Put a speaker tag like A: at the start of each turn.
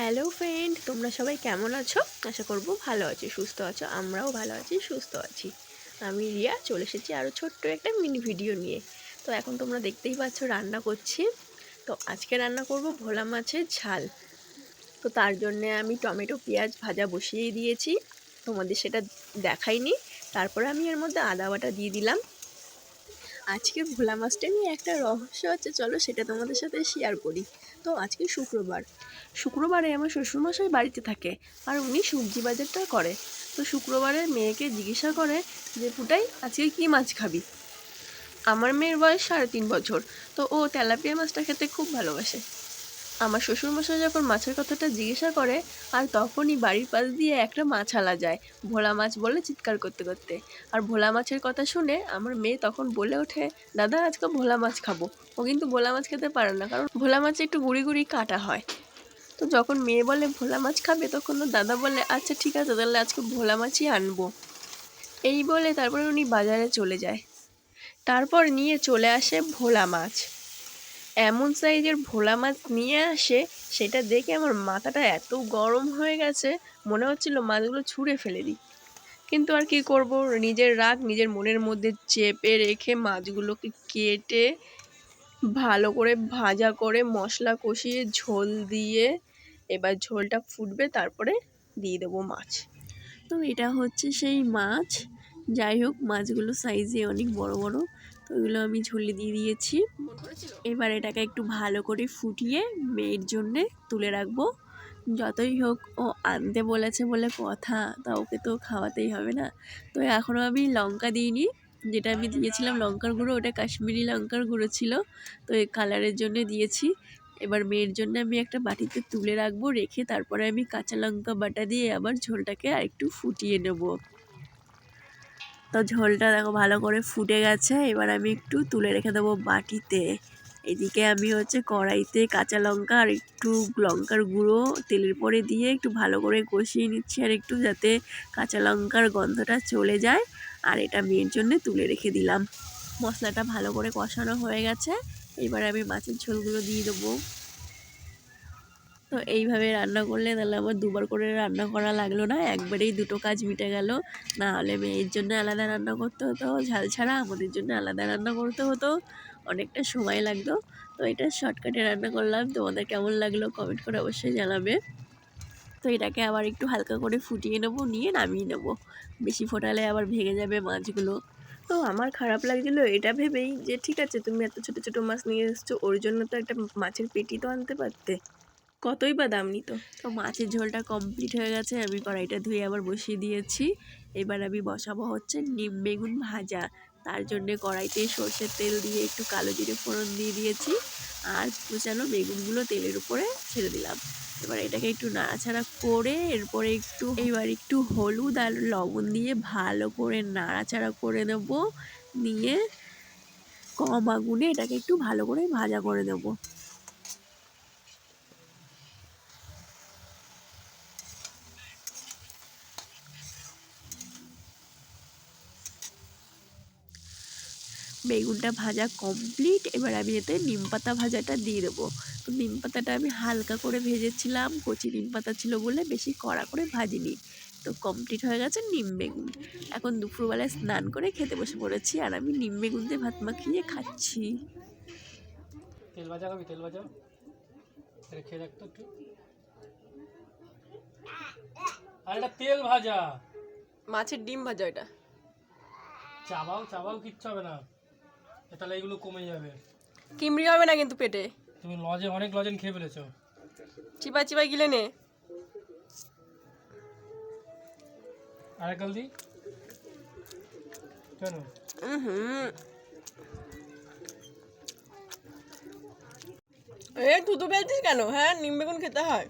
A: Hello friend, তোমরা সবাই কেমন আছো? আশা করব ভালো আছো, সুস্থ আছো, আমরাও ভালো আছি, সুস্থ আছি। আমি রিয়া, চলে এসেছি আরও ছোট্ট একটা মিনি ভিডিও নিয়ে। তো এখন তোমরা দেখতেই পাচ্ছ রান্না করছি। তো আজকে রান্না করব ভোলা মাছের ঝাল। তো তার জন্যে আমি টমেটো, পেঁয়াজ ভাজা বসিয়ে দিয়েছি। তোমাদের সেটা দেখাইনি। তারপরে আমি এর মধ্যে আদা বাটা দিয়ে দিলাম। আজকে ভোলা মাছটা নিয়ে একটা রহস্য আছে, চলো সেটা তোমাদের সাথে শেয়ার করি। তো আজকে শুক্রবার। শুক্রবারে আমার শ্বশুরমশাই বাড়িতে থাকে আর উনি সবজি বাজারটা করে। তো শুক্রবারে মেয়েকে জিজ্ঞাসা করে যে, পুটাই, আজকে কী মাছ খাবি? আমার মেয়ের বয়স সাড়ে তিন বছর, তো ও তেলাপিয়া মাছটা খেতে খুব ভালোবাসে। আমার শ্বশুরমশাই যখন মাছের কথাটা জিজ্ঞাসা করে, আর তখনই বাড়ির পাশ দিয়ে একটা মাছ আলা যায়, ভোলা মাছ বলে চিৎকার করতে করতে। আর ভোলা মাছের কথা শুনে আমার মেয়ে তখন বলে ওঠে, দাদা, আজকে ভোলা মাছ খাব। ও কিন্তু ভোলা মাছ খেতে পারে না, কারণ ভোলা মাছে একটু গুড়ি গুড়ি কাটা হয়। তো যখন মেয়ে বলে, ভোলা মাছ খাবে? তখন দাদা বলে আচ্ছা ঠিক আছে, তাহলে আজকে ভোলা মাছই আনব। এই বলে তারপরে উনি বাজারে চলে যায়। তারপর নিয়ে চলে আসে ভোলা মাছ। এমন সাইজের ভোলা মাছ নিয়ে আসে, সেটা দেখে আমার মাথাটা এত গরম হয়ে গেছে, মনে হচ্ছিল মাছগুলো ছুঁড়ে ফেলে দিই। কিন্তু আর কি করব? নিজের রাগ নিজের মনের মধ্যে চেপে রেখে মাছগুলোকে কেটে ভালো করে ভাজা করে মশলা কষিয়ে ঝোল দিয়ে এবার ঝোলটা ফুটবে, তারপরে দিয়ে দেবো মাছ। তো এটা হচ্ছে সেই মাছ। যাই হোক, মাছগুলো সাইজে অনেক বড় বড়। তো আমি ঝোলে দিয়ে দিয়েছি। এবার এটাকে একটু ভালো করে ফুটিয়ে মেয়ের জন্যে তুলে রাখব। যতই হোক, ও আনতে বলেছে বলে কথা, তা ওকে তো খাওয়াতেই হবে না। তো এখনও আমি লঙ্কা দিইনি। যেটা আমি দিয়েছিলাম লঙ্কার গুঁড়ো, ওটা কাশ্মীরি লঙ্কার গুঁড়ো ছিল। তো এই কালারের জন্য দিয়েছি। এবার মেয়ের জন্য আমি একটা বাটিতে তুলে রাখব, রেখে তারপরে আমি কাঁচা লঙ্কা বাটা দিয়ে আবার ঝোলটাকে আরেকটু ফুটিয়ে নেব। তো ঝোলটা দেখো ভালো করে ফুটে গেছে। এবার আমি একটু তুলে রেখে দেবো বাটিতে। এদিকে আমি হচ্ছে কড়াইতে কাঁচা লঙ্কা আর একটু লঙ্কার গুঁড়ো তেলের পরে দিয়ে একটু ভালো করে কষিয়ে নিচ্ছি আর একটু যাতে কাঁচা লঙ্কার গন্ধটা চলে যায়। আর এটা মেয়ের জন্য তুলে রেখে দিলাম। মশলাটা ভালো করে কষানো হয়ে গেছে। এবার আমি মাছের ঝোলগুলো দিয়ে দেবো। তো এইভাবে রান্না করলে তাহলে আমার দুবার করে রান্না করা লাগল না, একবারেই দুটো কাজ মিটে গেল। না হলে মেয়ের জন্য আলাদা রান্না করতে হতো, ঝাল ছাড়া আমাদের জন্য আলাদা রান্না করতে হতো, অনেকটা সময় লাগতো। তো এটা শর্টকাটে রান্না করলাম, তোমাদের কেমন লাগল কমেন্ট করে অবশ্যই জানাবে। তো এটাকে আবার একটু হালকা করে ফুটিয়ে নেব, নিয়ে নামিয়ে নেব। বেশি ফোটালে আবার ভেঙে যাবে মাছগুলো। তো আমার খারাপ লাগছিল এটা ভেবেই যে, ঠিক আছে, তুমি এত ছোটো ছোটো মাছ নিয়ে এসছো, ওর জন্য তো একটা মাছের পেটি তো আনতে পারতে। কতই বা দাম নিত। তো মাছের ঝোলটা কমপ্লিট হয়ে গেছে, আমি কড়াইটা ধুয়ে আবার বসিয়ে দিয়েছি। এবার আমি বসাবো হচ্ছে নিম বেগুন ভাজা। তার জন্যে কড়াইতে সর্ষের তেল দিয়ে একটু কালো জিরে ফোড়ন দিয়ে দিয়েছি আর কুচানো বেগুনগুলো তেলের উপরে ছেড়ে দিলাম। এবার এটাকে একটু নাড়াচাড়া করে এরপরে একটু, এবার একটু হলুদ আর লবণ দিয়ে ভালো করে নাড়াচাড়া করে নেব। নিয়ে কম আগুনে এটাকে একটু ভালো করে ভাজা করে নেব। বেগুনটা ভাজা কমপ্লিট এবার আমি এতে নিম পাতা ভাজাটা দিয়ে দেবো। তো নিম পাতাটা আমি হালকা করে ভেজেছিলাম কচি নিম পাতা ছিল বলে বেশি কড়া করে ভাজিনি। তো কমপ্লিট হয়ে গেছে নিম বেগুন। এখন দুপুরবেলায় স্নান করে খেতে বসে পড়েছি আর আমি নিম বেগুন দিয়ে ভাত মাখিয়ে খাচ্ছি।
B: তেল ভাজা খাবি তেল ভাজা। খেয়ে দেখতো একটু। আর এটা তেল ভাজা।
A: মাছের ডিম ভাজা এটা।
B: চাবাও চাবাও কিচ্ছু হবে না। তাহলে এগুলো কমে যাবে।
A: কিমড়ি হবে না কিন্তু পেটে।
B: তুমি লজে অনেক লজেন খেয়ে ফেলেছো।
A: চিপা চিপা গিলে নে।
B: আর এক দি। কেন?
A: হুম এ তুই তো বেলছিস কেন? হ্যাঁ নিম বেগুন খেতে হয়।